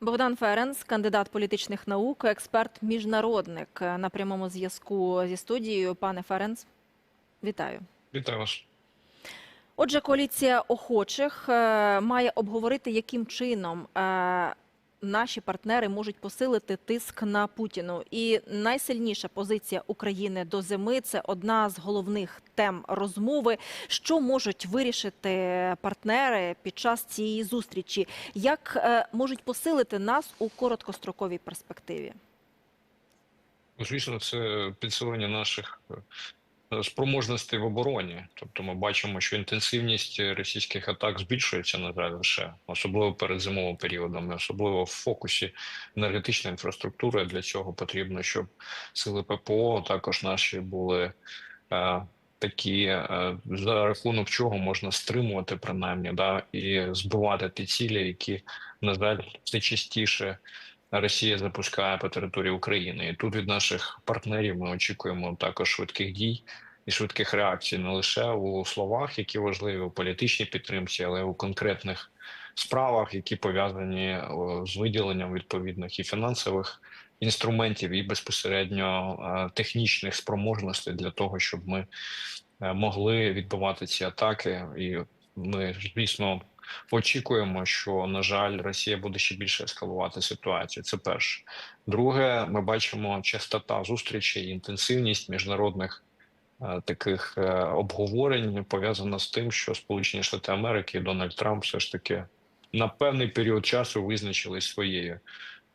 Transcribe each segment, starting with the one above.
Богдан Ференс, кандидат політичних наук, експерт, міжнародник на прямому зв'язку зі студією. Пане Ференс, вітаю. Вітаю вас. Отже, коаліція охочих е, має обговорити, яким чином е, наші партнери можуть посилити тиск на Путіну. І найсильніша позиція України до зими це одна з головних тем розмови. Що можуть вирішити партнери під час цієї зустрічі? Як е, можуть посилити нас у короткостроковій перспективі? Ну, Звісно, це підсилення наших спроможностей в обороні. Тобто, ми бачимо, що інтенсивність російських атак збільшується, на жаль, лише особливо перед зимовим періодом, особливо в фокусі енергетичної інфраструктури. Для цього потрібно, щоб сили ППО також наші були. е, Такі е, за рахунок чого можна стримувати принаймні, да і збивати ті цілі, які на жаль все частіше Росія запускає по території України. І тут від наших партнерів ми очікуємо також швидких дій і швидких реакцій не лише у словах, які важливі у політичній підтримці, але й у конкретних справах, які пов'язані з виділенням відповідних і фінансових інструментів, і безпосередньо е, технічних спроможностей для того, щоб ми е, могли відбивати ці атаки. І ми, звісно, очікуємо, що на жаль, Росія буде ще більше ескалувати ситуацію. Це перше. Друге, ми бачимо частота зустрічей, інтенсивність міжнародних е, таких е, обговорень пов'язана з тим, що Сполучені Штати Америки і Дональд Трамп все ж таки на певний період часу визначились своєю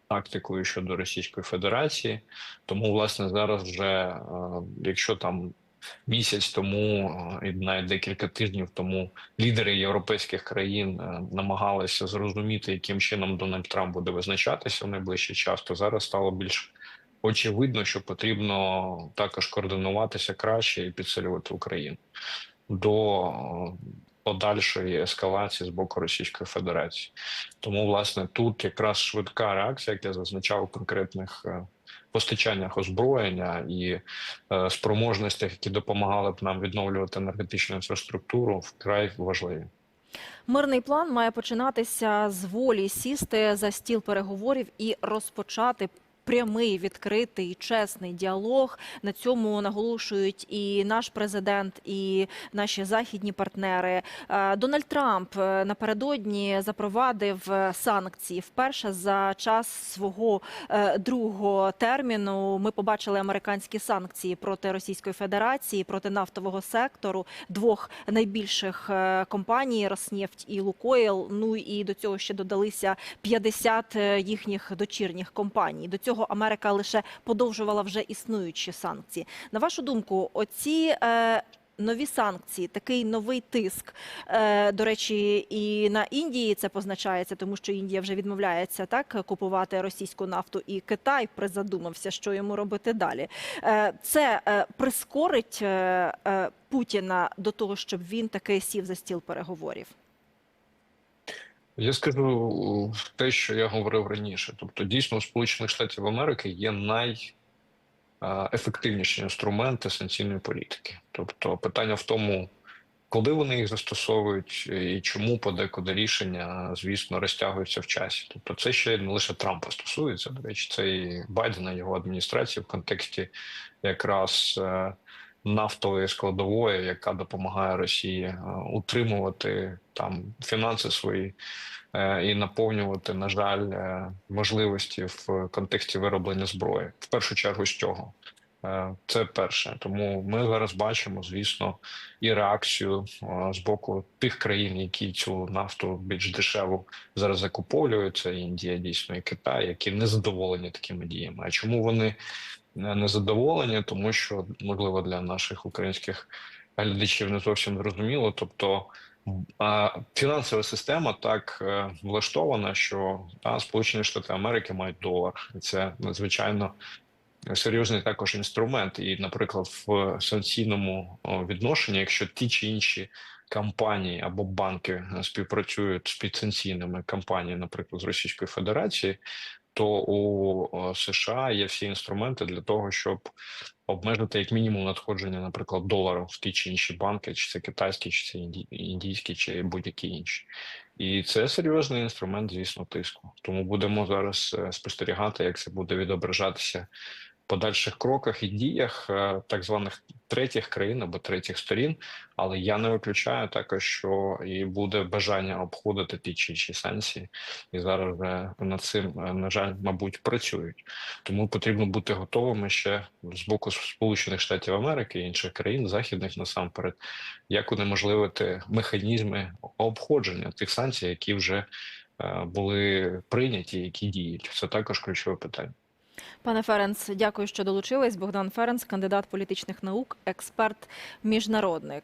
тактикою щодо Російської Федерації. Тому, власне, зараз вже е, якщо там місяць тому е, і навіть декілька тижнів тому лідери європейських країн е, намагалися зрозуміти, яким чином Дональд Трамп буде визначатися в найближчий час, то зараз стало більш очевидно, що потрібно також координуватися краще і підсилювати Україну. До е, подальшої ескалації з боку Російської Федерації. Тому, власне, тут якраз швидка реакція, як я зазначав у конкретних е, постачаннях озброєння і е, спроможностях, які допомагали б нам відновлювати енергетичну інфраструктуру, вкрай важливі. Мирний план має починатися з волі сісти за стіл переговорів і розпочати. Прямий, відкритий, чесний діалог на цьому наголошують і наш президент, і наші західні партнери. Е, Дональд Трамп е, напередодні запровадив е, санкції. Вперше за час свого другого терміну ми побачили американські санкції проти Російської Федерації, проти нафтового сектору двох найбільших компаній Роснефть і Лукойл. Ну і до цього ще додалися 50 їхніх дочірніх компаній. До цього Америка лише подовжувала вже існуючі санкції. На вашу думку, оці е, нові санкції, такий новий тиск. Е, до речі, і на Індії це позначається, тому що Індія вже відмовляється так купувати російську нафту, і Китай призадумався, що йому робити далі. Е, це е, прискорить Путіна до того, щоб він таки сів за стіл переговорів. Я скажу те, що я говорив раніше. Тобто, дійсно, у Сполучених Штатів Америки є найефективніші інструменти санкційної політики. Тобто, питання в тому, коли вони їх застосовують і чому подекуди рішення, звісно, розтягуються в часі. Тобто, це ще не лише Трампа стосується. До речі, це і Байдена, його адміністрації в контексті якраз. Нафтової складової, яка допомагає Росії е, утримувати там фінанси свої е, і наповнювати, на жаль, е, можливості в контексті вироблення зброї, в першу чергу з цього. Це перше, тому ми зараз бачимо, звісно, і реакцію з боку тих країн, які цю нафту більш дешеву зараз закуповують. Це Індія, дійсно, і Китай, які не задоволені такими діями. А чому вони не задоволені? Тому що можливо для наших українських глядачів не зовсім зрозуміло. Тобто фінансова система так е, влаштована, що та, Сполучені Штати Америки мають долар, і це надзвичайно серйозний також інструмент. І, наприклад, в санкційному відношенні, якщо ті чи інші компанії або банки е, співпрацюють з підсанкційними компаніями, наприклад, з Російської Федерації, то у США є всі інструменти для того, щоб обмежити як мінімум надходження, наприклад, долару в ті чи інші банки, чи це китайські, чи це індійські, чи будь-які інші. І це серйозний інструмент, звісно, тиску. Тому будемо зараз е, спостерігати, як це буде відображатися подальших кроках і діях е, так званих третіх країн або третіх сторін. Але я не виключаю також, що і буде бажання обходити ті чи інші санкції, і зараз над цим, е, на жаль, мабуть, працюють. Тому потрібно бути готовими ще з боку Сполучених Штатів Америки і інших країн, західних насамперед, як унеможливити механізми обходження тих санкцій, які вже е, були прийняті, які діють. Це також ключове питання. Пане Ференц, дякую, що долучились. Богдан Ференц, кандидат політичних наук, експерт міжнародник.